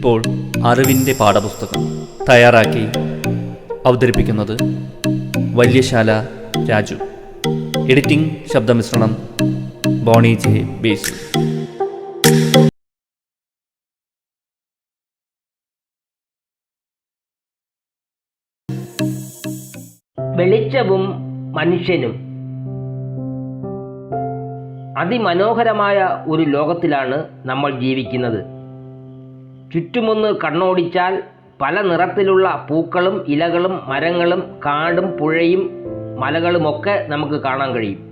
ഇപ്പോൾ അറിവിന്റെ പാഠപുസ്തകം തയ്യാറാക്കി അവതരിപ്പിക്കുന്നത് വല്യശാല രാജു. എഡിറ്റിംഗ് ശബ്ദമിശ്രണം ബോണി ജെ ബേസു. വെളിച്ചവും മനുഷ്യനും. അതിമനോഹരമായ ഒരു ലോകത്തിലാണ് നമ്മൾ ജീവിക്കുന്നത്. ചുറ്റുമൊന്ന് കണ്ണോടിച്ചാൽ പല നിറത്തിലുള്ള പൂക്കളും ഇലകളും മരങ്ങളും കാടും പുഴയും മലകളുമൊക്കെ നമുക്ക് കാണാൻ കഴിയും.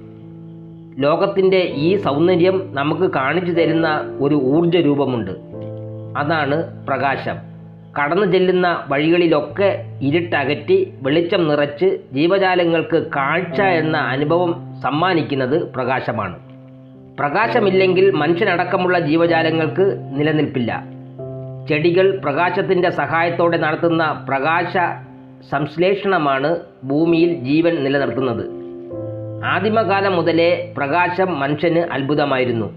ലോകത്തിന്റെ ഈ സൗന്ദര്യം നമുക്ക് കാണിച്ചു തരുന്ന ഒരു ഊർജ രൂപമുണ്ട് അതാണ് പ്രകാശം. കടന്നു ചെല്ലുന്ന വഴികളിലൊക്കെ ഇരുട്ടകറ്റി വെളിച്ചം നിറച്ച് ജീവജാലങ്ങൾക്ക് കാഴ്ച എന്ന അനുഭവം സമ്മാനിക്കുന്നത് പ്രകാശമാണ്. പ്രകാശമില്ലെങ്കിൽ മനുഷ്യനടക്കമുള്ള ജീവജാലങ്ങൾക്ക് നിലനിൽപ്പില്ല. ചെടികൾ പ്രകാശത്തിന്റെ സഹായത്തോടെ നടത്തുന്ന പ്രകാശ സംശ്ലേഷണമാണ് ഭൂമിയിൽ ജീവൻ നിലനിർത്തുന്നത്. ആദിമകാലം മുതലേ പ്രകാശം മനുഷ്യന് അത്ഭുതമായിരുന്നു.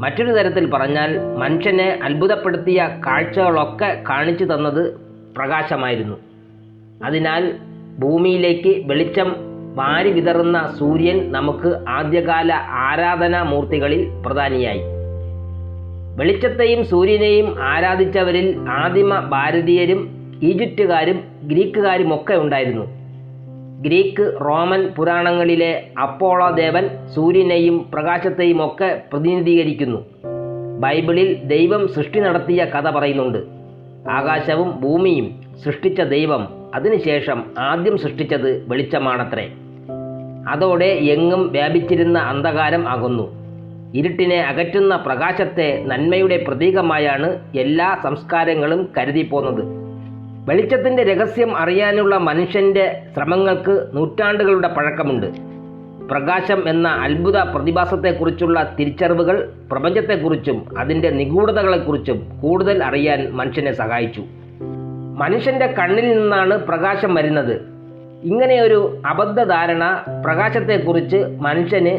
മറ്റൊരു തരത്തിൽ പറഞ്ഞാൽ മനുഷ്യനെ അത്ഭുതപ്പെടുത്തിയ കാഴ്ചകളൊക്കെ കാണിച്ചു തന്നത് പ്രകാശമായിരുന്നു. അതിനാൽ ഭൂമിയിലേക്ക് വെളിച്ചം വാരി വിതറുന്ന സൂര്യൻ നമുക്ക് ആദ്യകാല ആരാധനാ മൂർത്തികളിൽ പ്രധാനിയായി. വെളിച്ചത്തെയും സൂര്യനെയും ആരാധിച്ചവരിൽ ആദിമ ഭാരതീയരും ഈജിപ്തുകാരും ഗ്രീക്കുകാരും ഒക്കെ ഉണ്ടായിരുന്നു. ഗ്രീക്ക് റോമൻ പുരാണങ്ങളിലെ അപ്പോളോ ദേവൻ സൂര്യനെയും പ്രകാശത്തെയും ഒക്കെ പ്രതിനിധീകരിക്കുന്നു. ബൈബിളിൽ ദൈവം സൃഷ്ടി നടത്തിയ കഥ പറയുന്നുണ്ട്. ആകാശവും ഭൂമിയും സൃഷ്ടിച്ച ദൈവം അതിനുശേഷം ആദ്യം സൃഷ്ടിച്ചത് വെളിച്ചമാണത്രേ. അതോടെ എങ്ങും വ്യാപിച്ചിരുന്ന അന്ധകാരം അകന്നു. ഇരുട്ടിനെ അകറ്റുന്ന പ്രകാശത്തെ നന്മയുടെ പ്രതീകമായാണ് എല്ലാ സംസ്കാരങ്ങളും കരുതി പോന്നത് വെളിച്ചത്തിന്റെ രഹസ്യം അറിയാനുള്ള മനുഷ്യന്റെ ശ്രമങ്ങൾക്ക് നൂറ്റാണ്ടുകളുടെ പഴക്കമുണ്ട്. പ്രകാശം എന്ന അത്ഭുത പ്രതിഭാസത്തെക്കുറിച്ചുള്ള തിരിച്ചറിവുകൾ പ്രപഞ്ചത്തെക്കുറിച്ചും അതിന്റെ നിഗൂഢതകളെക്കുറിച്ചും കൂടുതൽ അറിയാൻ മനുഷ്യനെ സഹായിച്ചു. മനുഷ്യന്റെ കണ്ണിൽ നിന്നാണ് പ്രകാശം വരുന്നത്. ഇങ്ങനെയൊരു അബദ്ധധാരണ പ്രകാശത്തെക്കുറിച്ച് മനുഷ്യന്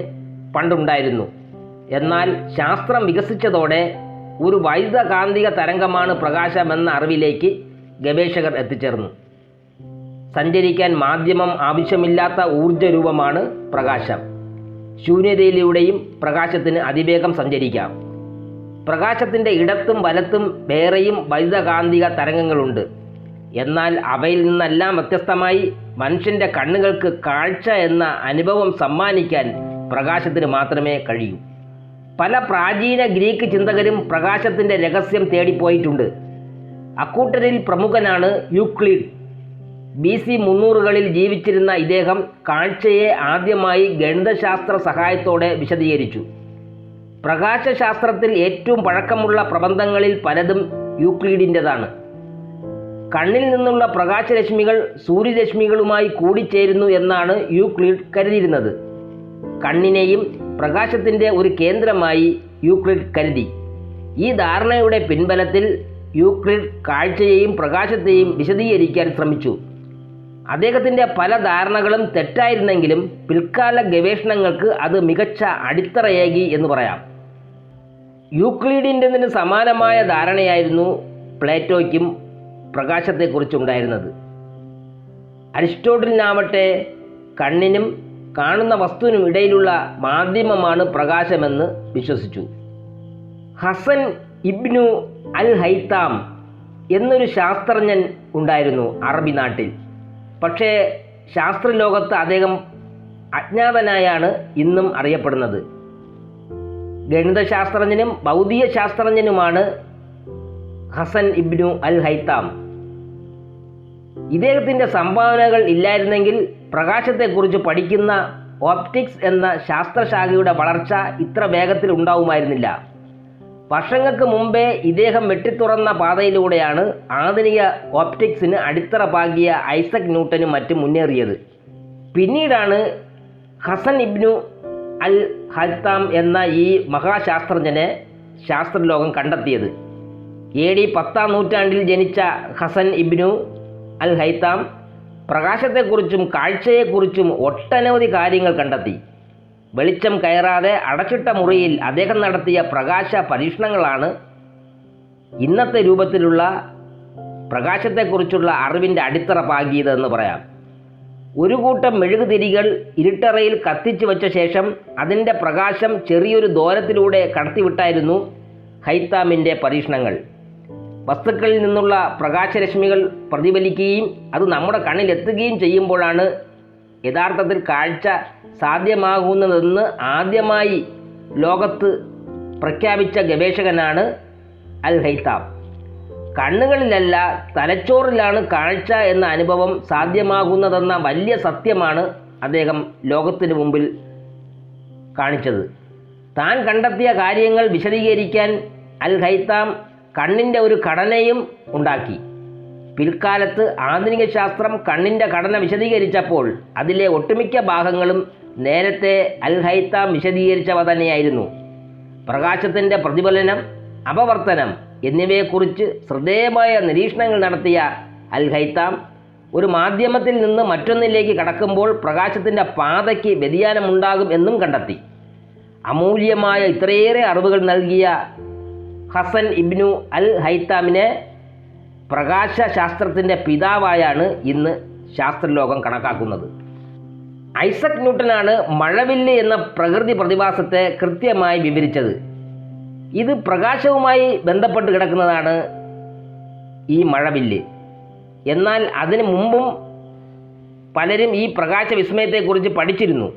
പണ്ടുണ്ടായിരുന്നു. എന്നാൽ ശാസ്ത്രം വികസിച്ചതോടെ ഒരു വൈദ്യുതകാന്തിക തരംഗമാണ് പ്രകാശമെന്ന അറിവിലേക്ക് ഗവേഷകർ എത്തിച്ചേർന്നു. സഞ്ചരിക്കാൻ മാധ്യമം ആവശ്യമില്ലാത്ത ഊർജ രൂപമാണ് പ്രകാശം. ശൂന്യതയിലൂടെയും പ്രകാശത്തിന് അതിവേഗം സഞ്ചരിക്കാം. പ്രകാശത്തിന്റെ ഇടത്തും വലത്തും വേറെയും വൈദ്യുതകാന്തിക തരംഗങ്ങളുണ്ട്. എന്നാൽ അവയിൽ നിന്നെല്ലാം വ്യത്യസ്തമായി മനുഷ്യന്റെ കണ്ണുകൾക്ക് കാഴ്ച എന്ന അനുഭവം സമ്മാനിക്കാൻ പ്രകാശത്തിന് മാത്രമേ കഴിയൂ. പല പ്രാചീന ഗ്രീക്ക് ചിന്തകരും പ്രകാശത്തിന്റെ രഹസ്യം തേടിപ്പോയിട്ടുണ്ട്. അക്കൂട്ടരിൽ പ്രമുഖനാണ് യൂക്ലിഡ്. ബി സി മുന്നൂറുകളിൽ ജീവിച്ചിരുന്ന ഇദ്ദേഹം കാഴ്ചയെ ആദ്യമായി ഗണിതശാസ്ത്ര സഹായത്തോടെ വിശദീകരിച്ചു. പ്രകാശശാസ്ത്രത്തിൽ ഏറ്റവും പഴക്കമുള്ള പ്രബന്ധങ്ങളിൽ പലതും യൂക്ലിഡിന്റെതാണ്. കണ്ണിൽ നിന്നുള്ള പ്രകാശരശ്മികൾ സൂര്യരശ്മികളുമായി കൂടിച്ചേരുന്നു എന്നാണ് യൂക്ലിഡ് കരുതിയിരുന്നത്. കണ്ണിനെയും പ്രകാശത്തിന്റെ ഒരു കേന്ദ്രമായി യൂക്ലിഡ് കരുതി. ഈ ധാരണയുടെ പിൻബലത്തിൽ യൂക്ലിഡ് കാഴ്ചയെയും പ്രകാശത്തെയും വിശദീകരിക്കാൻ ശ്രമിച്ചു. അദ്ദേഹത്തിന്റെ പല ധാരണകളും തെറ്റായിരുന്നെങ്കിലും പിൽക്കാല ഗവേഷണങ്ങൾക്ക് അത് മികച്ച അടിത്തറയേകി എന്ന് പറയാം. യൂക്ലിഡിന്റെതിന് സമാനമായ ധാരണയായിരുന്നു പ്ലേറ്റോയ്ക്കും പ്രകാശത്തെക്കുറിച്ചുണ്ടായിരുന്നത്. അരിസ്റ്റോട്ടിലിനാവട്ടെ കണ്ണിനും കാണുന്ന വസ്തുവിനും ഇടയിലുള്ള മാധ്യമമാണ് പ്രകാശമെന്ന് വിശ്വസിച്ചു. ഹസൻ ഇബ്നു അൽ ഹൈത്താം എന്നൊരു ശാസ്ത്രജ്ഞൻ ഉണ്ടായിരുന്നു അറബി നാട്ടിൽ. പക്ഷേ ശാസ്ത്രലോകത്ത് അദ്ദേഹം അജ്ഞാതനായാണ് ഇന്നും അറിയപ്പെടുന്നത്. ഗണിതശാസ്ത്രജ്ഞനും ഭൗതിക ശാസ്ത്രജ്ഞനുമാണ് ഹസൻ ഇബ്നു അൽ ഹൈത്താം ഇദ്ദേഹത്തിന്റെ സംഭാവനകൾ ഇല്ലായിരുന്നെങ്കിൽ പ്രകാശത്തെക്കുറിച്ച് പഠിക്കുന്ന ഓപ്റ്റിക്സ് എന്ന ശാസ്ത്രശാഖയുടെ വളർച്ച ഇത്ര വേഗത്തിൽ ഉണ്ടാവുമായിരുന്നില്ല. വർഷങ്ങൾക്ക് മുമ്പേ ഇദ്ദേഹം വെട്ടിത്തുറന്ന പാതയിലൂടെയാണ് ആധുനിക ഓപ്റ്റിക്സിന് അടിത്തറ പാകിയ ഐസക് ന്യൂട്ടനും മറ്റും മുന്നേറിയത്. പിന്നീടാണ് ഹസൻ ഇബ്നു അൽ ഹൽത്താം എന്ന ഈ മഹാശാസ്ത്രജ്ഞനെ ശാസ്ത്രലോകം കണ്ടെത്തിയത്. എ ഡി പത്താം നൂറ്റാണ്ടിൽ ജനിച്ച ഹസൻ ഇബ്നു അൽ ഹൈത്താം പ്രകാശത്തെക്കുറിച്ചും കാഴ്ചയെക്കുറിച്ചും ഒട്ടനവധി കാര്യങ്ങൾ കണ്ടെത്തി. വെളിച്ചം കയറാതെ അടച്ചിട്ട മുറിയിൽ അദ്ദേഹം നടത്തിയ പ്രകാശ പരീക്ഷണങ്ങളാണ് ഇന്നത്തെ രൂപത്തിലുള്ള പ്രകാശത്തെക്കുറിച്ചുള്ള അറിവിന്റെ അടിത്തറ പാകിയതെന്ന് പറയാം. ഒരു കൂട്ടം മെഴുകുതിരികൾ ഇരുട്ടറയിൽ കത്തിച്ചു വച്ച ശേഷം അതിന്റെ പ്രകാശം ചെറിയൊരു ദൂരത്തിലൂടെ കടത്തിവിട്ടായിരുന്നു ഹൈത്താമിന്റെ പരീക്ഷണങ്ങൾ. വസ്തുക്കളിൽ നിന്നുള്ള പ്രകാശരശ്മികൾ പ്രതിഫലിക്കുകയും അത് നമ്മുടെ കണ്ണിലെത്തുകയും ചെയ്യുമ്പോഴാണ് യഥാർത്ഥത്തിൽ കാഴ്ച സാധ്യമാകുന്നതെന്ന് ആദ്യമായി ലോകത്ത് പ്രഖ്യാപിച്ച ഗവേഷകനാണ് അൽ ഹൈതാബ് കണ്ണുകളിലല്ല തലച്ചോറിലാണ് കാഴ്ച എന്ന അനുഭവം സാധ്യമാകുന്നതെന്ന വലിയ സത്യമാണ് അദ്ദേഹം ലോകത്തിന് മുമ്പിൽ കാണിച്ചത്. താൻ കണ്ടെത്തിയ കാര്യങ്ങൾ വിശദീകരിക്കാൻ അൽ ഹൈത്താം കണ്ണിന്റെ ഒരു ഘടനയും ഉണ്ടാക്കി. പിൽക്കാലത്ത് ആധുനിക ശാസ്ത്രം കണ്ണിന്റെ ഘടന വിശദീകരിച്ചപ്പോൾ അതിലെ ഒട്ടുമിക്ക ഭാഗങ്ങളും നേരത്തെ അൽ ഹൈത്താം വിശദീകരിച്ചവ തന്നെയായിരുന്നു. പ്രകാശത്തിന്റെ പ്രതിഫലനം അപവർത്തനം എന്നിവയെക്കുറിച്ച് ശ്രദ്ധേയമായ നിരീക്ഷണങ്ങൾ നടത്തിയ അൽ ഹൈത്താം ഒരു മാധ്യമത്തിൽ നിന്ന് മറ്റൊന്നിലേക്ക് കടക്കുമ്പോൾ പ്രകാശത്തിന്റെ പാതയ്ക്ക് വ്യതിയാനമുണ്ടാകും എന്നും കണ്ടെത്തി. അമൂല്യമായ ഇത്രയേറെ അറിവുകൾ നൽകിയ ഹസൻ ഇബ്നു അൽ ഹൈത്താമിനെ പ്രകാശ ശാസ്ത്രത്തിന്റെ പിതാവായാണ് ഇന്ന് ശാസ്ത്രലോകം കണക്കാക്കുന്നത്. ഐസക് ന്യൂട്ടനാണ് മഴവില്ല് എന്ന പ്രകൃതി പ്രതിഭാസത്തെ കൃത്യമായി വിവരിച്ചത്. ഇത് പ്രകാശവുമായി ബന്ധപ്പെട്ട് കിടക്കുന്നതാണ് ഈ മഴവില്ല്. എന്നാൽ അതിനു മുമ്പും പലരും ഈ പ്രകാശ വിസ്മയത്തെക്കുറിച്ച് പഠിച്ചിരുന്നു.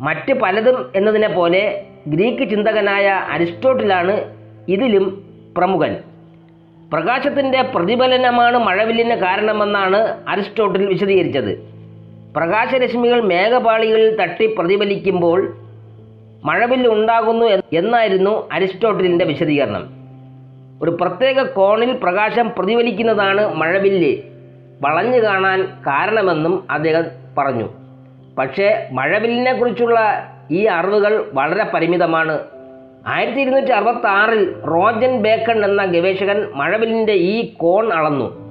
മറ്റ് പലതും എന്നതിനെ പോലെ ഗ്രീക്ക് ചിന്തകനായ അരിസ്റ്റോട്ടിലാണ് ഇതിലും പ്രമുഖൻ. പ്രകാശത്തിന്റെ പ്രതിഫലനമാണ് മഴവില്ലിന് കാരണമെന്നാണ് അരിസ്റ്റോട്ടിൽ വിശദീകരിച്ചത്. പ്രകാശരശ്മികൾ മേഘപാളികളിൽ തട്ടി പ്രതിഫലിക്കുമ്പോൾ മഴവില്ല് ഉണ്ടാകുന്നു എന്നായിരുന്നു അരിസ്റ്റോട്ടിലിന്റെ വിശദീകരണം. ഒരു പ്രത്യേക കോണിൽ പ്രകാശം പ്രതിഫലിക്കുന്നതാണ് മഴവില്ല്. വളഞ്ഞു കാണാൻ കാരണമെന്നും അദ്ദേഹം പറഞ്ഞു. പക്ഷേ മഴവില്ലിനെക്കുറിച്ചുള്ള ഈ അറിവുകൾ വളരെ പരിമിതമാണ്. ആയിരത്തി ഇരുന്നൂറ്റി അറുപത്തി ആറിൽ റോജൻ ബേക്കൺ എന്ന ഗവേഷകൻ മഴവില്ലിന്റെ ഈ കോൺ അളന്നു.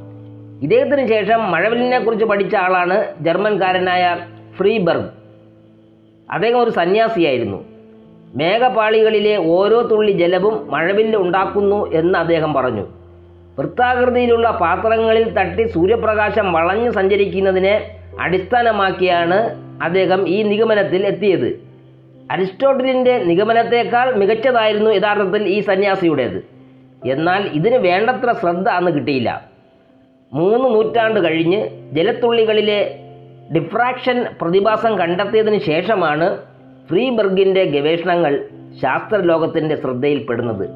ഇദ്ദേഹത്തിന് ശേഷം മഴവില്ലിനെ കുറിച്ച് പഠിച്ച ആളാണ് ജർമ്മൻകാരനായ ഫ്രീബർഗ്. അദ്ദേഹം ഒരു സന്യാസിയായിരുന്നു. മേഘപാളികളിലെ ഓരോ തുള്ളി ജലവും മഴവില്ല് ഉണ്ടാക്കുന്നു എന്ന് അദ്ദേഹം പറഞ്ഞു. വൃത്താകൃതിയിലുള്ള പാത്രങ്ങളിൽ തട്ടി സൂര്യപ്രകാശം വളഞ്ഞു സഞ്ചരിക്കുന്നതിനെ അടിസ്ഥാനമാക്കിയാണ് അദ്ദേഹം ഈ നിഗമനത്തിൽ എത്തിയത്. അരിസ്റ്റോട്ടലിന്റെ നിഗമനത്തേക്കാൾ മികച്ചതായിരുന്നു യഥാർത്ഥത്തിൽ ഈ സന്യാസിയുടേത്. എന്നാൽ ഇതിന് വേണ്ടത്ര ശ്രദ്ധ അന്ന് കിട്ടിയില്ല. മൂന്ന് നൂറ്റാണ്ട് കഴിഞ്ഞ് ജലത്തുള്ളികളിലെ ഡിഫ്രാക്ഷൻ പ്രതിഭാസം കണ്ടെത്തിയതിന് ശേഷമാണ് ഫ്രീബർഗിന്റെ ഗവേഷണങ്ങൾ ശാസ്ത്രലോകത്തിന്റെ ശ്രദ്ധയിൽപ്പെടുന്നത്.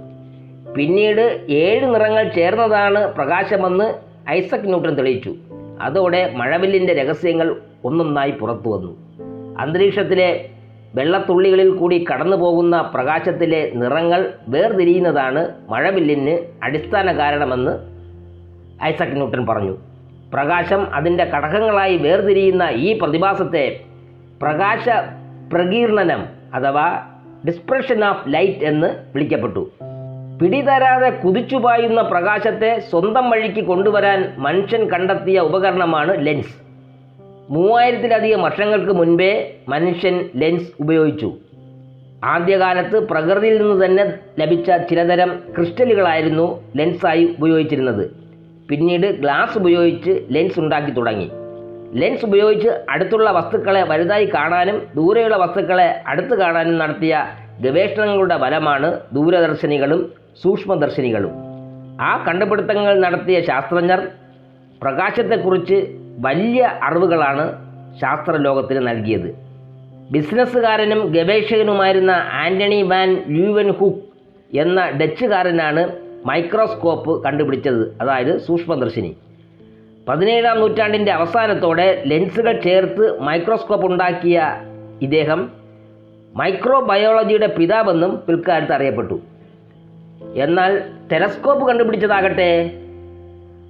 പിന്നീട് ഏഴ് നിറങ്ങൾ ചേർന്നതാണ് പ്രകാശമെന്ന് ഐസക് ന്യൂട്ടൻ തെളിയിച്ചു. അതോടെ മഴവില്ലിന്റെ രഹസ്യങ്ങൾ ഒന്നൊന്നായി പുറത്തു വന്നു അന്തരീക്ഷത്തിലെ വെള്ളത്തുള്ളികളിൽ കൂടി കടന്നു പോകുന്ന പ്രകാശത്തിലെ നിറങ്ങൾ വേർതിരിയുന്നതാണ് മഴവില്ലിന് അടിസ്ഥാന കാരണമെന്ന് ഐസക് ന്യൂട്ടൻ പറഞ്ഞു. പ്രകാശം അതിന്റെ ഘടകങ്ങളായി വേർതിരിയുന്ന ഈ പ്രതിഭാസത്തെ പ്രകാശ പ്രകീർണനം അഥവാ ഡിസ്പ്രഷൻ ഓഫ് ലൈറ്റ് എന്ന് വിളിക്കപ്പെട്ടു. പിടിതരാതെ കുതിച്ചുപായുന്ന പ്രകാശത്തെ സ്വന്തം വഴിക്ക് കൊണ്ടുവരാൻ മനുഷ്യൻ കണ്ടെത്തിയ ഉപകരണമാണ് ലെൻസ്. മൂവായിരത്തിലധികം വർഷങ്ങൾക്ക് മുൻപേ മനുഷ്യൻ ലെൻസ് ഉപയോഗിച്ചു. ആദ്യകാലത്ത് പ്രകൃതിയിൽ നിന്ന് തന്നെ ലഭിച്ച ചിലതരം ക്രിസ്റ്റലുകളായിരുന്നു ലെൻസായി ഉപയോഗിച്ചിരുന്നത്. പിന്നീട് ഗ്ലാസ് ഉപയോഗിച്ച് ലെൻസ് ഉണ്ടാക്കി തുടങ്ങി. ലെൻസ് ഉപയോഗിച്ച് അടുത്തുള്ള വസ്തുക്കളെ വലുതായി കാണാനും ദൂരെയുള്ള വസ്തുക്കളെ അടുത്ത് കാണാനും നടത്തിയ ഗവേഷണങ്ങളുടെ ഫലമാണ് ദൂരദർശിനികളും സൂക്ഷ്മദർശിനികളും. ആ കണ്ടുപിടുത്തങ്ങൾ നടത്തിയ ശാസ്ത്രജ്ഞർ പ്രകാശത്തെക്കുറിച്ച് വലിയ അറിവുകളാണ് ശാസ്ത്രലോകത്തിന് നൽകിയത്. ബിസിനസ്സുകാരനും ഗവേഷകനുമായിരുന്ന ആന്റണി വാൻ ല്യൂവൻ ഹുക്ക് എന്ന ഡച്ചുകാരനാണ് മൈക്രോസ്കോപ്പ് കണ്ടുപിടിച്ചത് അതായത് സൂക്ഷ്മദർശിനി. പതിനേഴാം നൂറ്റാണ്ടിന്റെ അവസാനത്തോടെ ലെൻസുകൾ ചേർത്ത് മൈക്രോസ്കോപ്പ് ഉണ്ടാക്കിയ ഇദ്ദേഹം മൈക്രോബയോളജിയുടെ പിതാവെന്നും പിൽക്കാലത്ത് അറിയപ്പെട്ടു. എന്നാൽ ടെലസ്കോപ്പ് കണ്ടുപിടിച്ചതാകട്ടെ?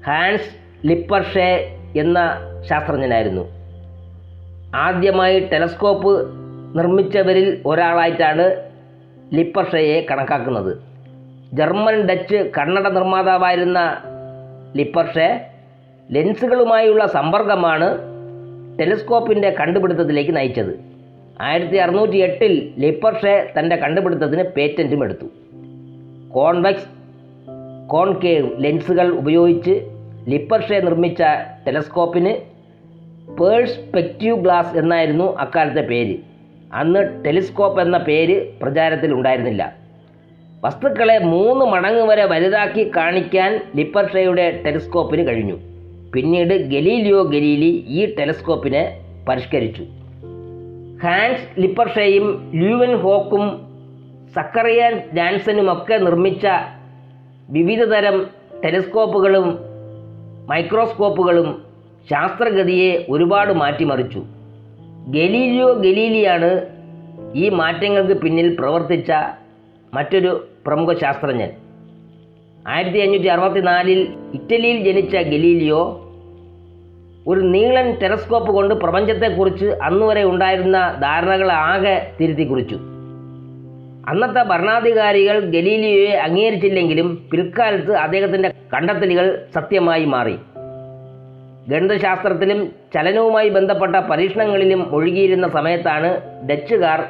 ഹാൻസ് ലിപ്പർഷെ എന്ന ശാസ്ത്രജ്ഞനായിരുന്നു. ആദ്യമായി ടെലസ്കോപ്പ് നിർമ്മിച്ചവരിൽ ഒരാളായിട്ടാണ് ലിപ്പർഷയെ കണക്കാക്കുന്നത്. ജർമ്മൻ ഡച്ച് കണ്ണട നിർമ്മാതാവായിരുന്ന ലിപ്പർഷെ ലെൻസുകളുമായുള്ള സമ്പർക്കമാണ് ടെലിസ്കോപ്പിന്റെ കണ്ടുപിടുത്തത്തിലേക്ക് നയിച്ചത്. ആയിരത്തി അറുന്നൂറ്റി എട്ടിൽ ലിപ്പർഷെ തന്റെ കണ്ടുപിടുത്തത്തിന് പേറ്റന്റും എടുത്തു. കോൺവെക്സ് കോൺകേവ് ലെൻസുകൾ ഉപയോഗിച്ച് ലിപ്പർഷെ നിർമ്മിച്ച ടെലസ്കോപ്പിന് പേഴ്സ്പെക്റ്റീവ് ഗ്ലാസ് എന്നായിരുന്നു അക്കാലത്തെ പേര്. അന്ന് ടെലിസ്കോപ്പ് എന്ന പേര് പ്രചാരത്തിൽ ഉണ്ടായിരുന്നില്ല. വസ്തുക്കളെ മൂന്ന് മടങ്ങ് വരെ വലുതാക്കി കാണിക്കാൻ ലിപ്പർഷയുടെ ടെലിസ്കോപ്പിന് കഴിഞ്ഞു. പിന്നീട് ഗലീലിയോ ഗലീലി ഈ ടെലിസ്കോപ്പിനെ പരിഷ്കരിച്ചു. ഹാൻസ് ലിപ്പർഷയും ലൂവൻ ഹോക്കും സക്കറിയാൻ ജാൻസനുമൊക്കെ നിർമ്മിച്ച വിവിധതരം ടെലിസ്കോപ്പുകളും മൈക്രോസ്കോപ്പുകളും ശാസ്ത്രഗതിയെ ഒരുപാട് മാറ്റിമറിച്ചു. ഗലീലിയോ ഗലീലിയാണ് ഈ മാറ്റങ്ങൾക്ക് പിന്നിൽ പ്രവർത്തിച്ച മറ്റൊരു പ്രമുഖ ശാസ്ത്രജ്ഞൻ. ആയിരത്തി അഞ്ഞൂറ്റി അറുപത്തിനാലിൽ ഇറ്റലിയിൽ ജനിച്ച ഗലീലിയോ ഒരു നീളൻ ടെലസ്കോപ്പ് കൊണ്ട് പ്രപഞ്ചത്തെക്കുറിച്ച് അന്നുവരെ ഉണ്ടായിരുന്ന ധാരണകളെ ആകെ തിരുത്തി കുറിച്ചു അന്നത്തെ ഭരണാധികാരികൾ ഗലീലിയോയെ അംഗീകരിച്ചില്ലെങ്കിലും പിൽക്കാലത്ത് അദ്ദേഹത്തിന്റെ കണ്ടെത്തലുകൾ സത്യമായി മാറി. ഗണിതശാസ്ത്രത്തിലും ചലനവുമായി ബന്ധപ്പെട്ട പരീക്ഷണങ്ങളിലും ഒഴുകിയിരുന്ന സമയത്താണ് ഡച്ചുകാർ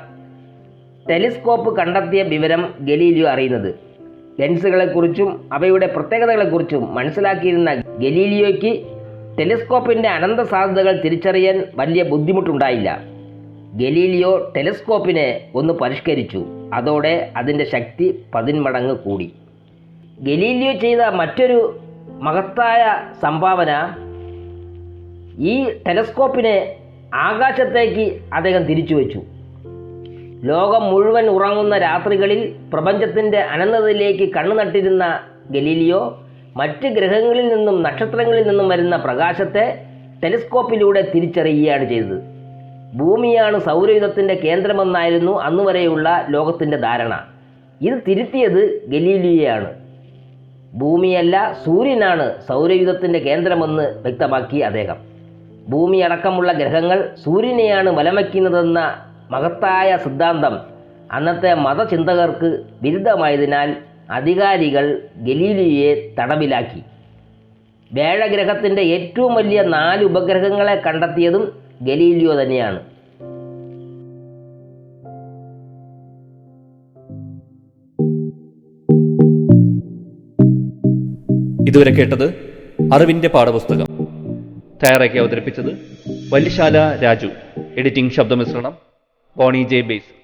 ടെലിസ്കോപ്പ് കണ്ടെത്തിയ വിവരം ഗലീലിയോ അറിയുന്നത്. ലെൻസുകളെക്കുറിച്ചും അവയുടെ പ്രത്യേകതകളെക്കുറിച്ചും മനസ്സിലാക്കിയിരുന്ന ഗലീലിയോയ്ക്ക് ടെലിസ്കോപ്പിന്റെ അനന്ത സാധ്യതകൾ തിരിച്ചറിയാൻ വലിയ ബുദ്ധിമുട്ടുണ്ടായില്ല. ഗലീലിയോ ടെലിസ്കോപ്പിനെ ഒന്ന് പരിഷ്കരിച്ചു. അതോടെ അതിന്റെ ശക്തി പതിന്മടങ്ങ് കൂടി. ഗലീലിയോ ചെയ്ത മറ്റൊരു മഹത്തായ സംഭാവന ഈ ടെലിസ്കോപ്പിനെ ആകാശത്തേക്ക് അദ്ദേഹം തിരിച്ചു വച്ചു. ലോകം മുഴുവൻ ഉറങ്ങുന്ന രാത്രികളിൽ പ്രപഞ്ചത്തിന്റെ അനന്തതയിലേക്ക് കണ്ണു നട്ടിരുന്ന ഗലീലിയോ മറ്റ് ഗ്രഹങ്ങളിൽ നിന്നും നക്ഷത്രങ്ങളിൽ നിന്നും വരുന്ന പ്രകാശത്തെ ടെലിസ്കോപ്പിലൂടെ തിരിച്ചറിയുകയാണ് ചെയ്തത്. ഭൂമിയാണ് സൗരയുധത്തിന്റെ കേന്ദ്രമെന്നായിരുന്നു അന്നുവരെയുള്ള ലോകത്തിന്റെ ധാരണ. ഇത് തിരുത്തിയത് ഗലീലിയാണ് ഭൂമിയല്ല സൂര്യനാണ് സൗരയുധത്തിന്റെ കേന്ദ്രമെന്ന് വ്യക്തമാക്കി അദ്ദേഹം. ഭൂമി അടക്കമുള്ള ഗ്രഹങ്ങൾ സൂര്യനെയാണ് വലമയ്ക്കുന്നതെന്ന മഹത്തായ സിദ്ധാന്തം അന്നത്തെ മതചിന്തകർക്ക് വിരുദ്ധമായതിനാൽ അധികാരികൾ ഗലീലിയെ തടവിലാക്കി. വേഴഗ്രഹത്തിന്റെ ഏറ്റവും വലിയ നാല് ഉപഗ്രഹങ്ങളെ കണ്ടെത്തിയതും ഗലീലിയോ തന്നെയാണ്. ഇതുവരെ കേട്ടത് അറിവിന്റെ പാഠപുസ്തകം. തയ്യാറാക്കി അവതരിപ്പിച്ചത് വല്ലിശാല രാജു. എഡിറ്റിംഗ് ശബ്ദമിശ്രണം. Boney J base.